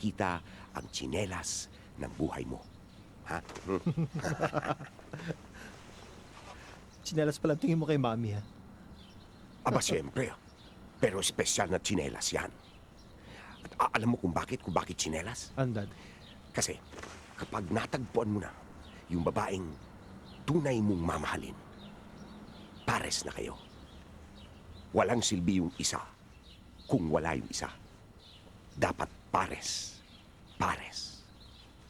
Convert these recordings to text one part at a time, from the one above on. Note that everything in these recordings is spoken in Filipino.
makikita ang tsinelas ng buhay mo. Ha? Sinelas pala tingin mo kay mami ha. Aba, siyempre. Pero espesyal na tsinelas yan. At a- alam mo kung bakit? Kung bakit tsinelas? Andad. Kasi kapag natagpuan mo na yung babaeng tunay mong mamahalin, pares na kayo. Walang silbi yung isa kung wala yung isa. Dapat pares. Pares.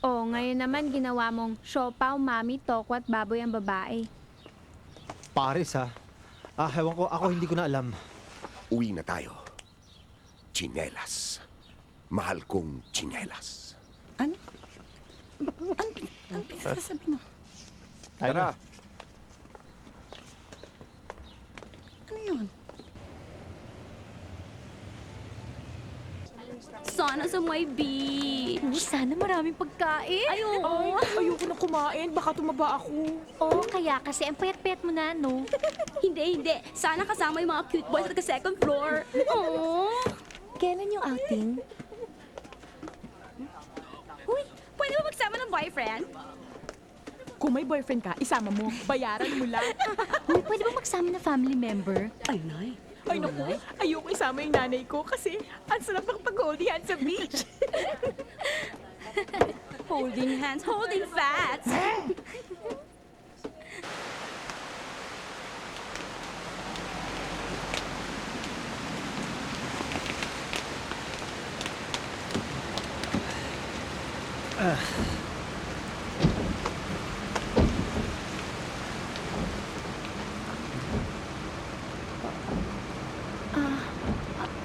Oh, ngayon naman ginawa mong siopaw, mami, toko at baboy ang babae. Pares ha. Ah, hewan ko, ako hindi ko na alam. Uwi na tayo. Chinelas. Mahal kong chinelas. Ano? Ano? Ano pinagsasabi mo? Tayo na. Ano yun? Sana sa may beach. Sana maraming pagkain. Ayoko. Ayoko na kumain, baka tumaba ako. Oo, kaya kasi ang payat-payat mo na, no? hindi, hindi. Sana kasama yung mga cute boys at second floor. Aww. Kailan yung outing? Uy, pwede ba magsama ng boyfriend? Kung may boyfriend ka, isama mo. Bayaran mo lang. Uy, pwede ba magsama na family member? Ay, nay. Ay naku, ayoko isama yung nanay ko kasi ang sarap ng pag-holding hands sa beach. Holding hands, holding fats.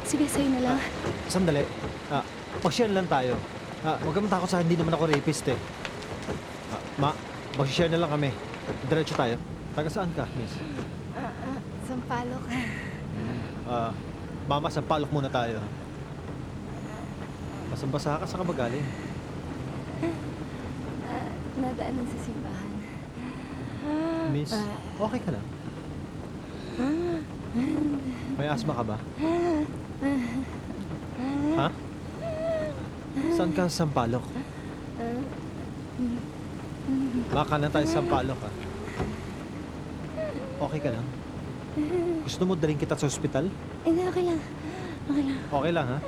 Sige, sa'yo na lang. Sandali. Ah, mag-share lang tayo. Ah, huwag kang matakot sa akin, hindi naman ako rapist eh. Ah, ma, mag-share na lang kami. Diretso tayo. Taga saan ka, miss? Sampalok. Ah, mama, sampalok muna tayo. Basang-basa ka, saan ka ba galing? Nadaanan sa simbahan. Miss, okay ka lang? May asma ka ba? Ha? Saan ka sa Sampalok? Baka na tayo sa Sampalok ha. Okay ka lang? Gusto mo daling kita sa ospital? Hindi, okay lang. Okay lang. Okay lang ha?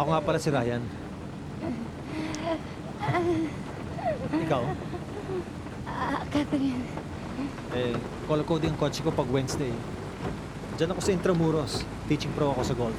Ako nga pala si Ryan. Ikaw? Ah, Catherine. Eh, color coding ang kotse ko pag Wednesday. Diyan ako sa Intramuros. Teaching pro ako sa golf.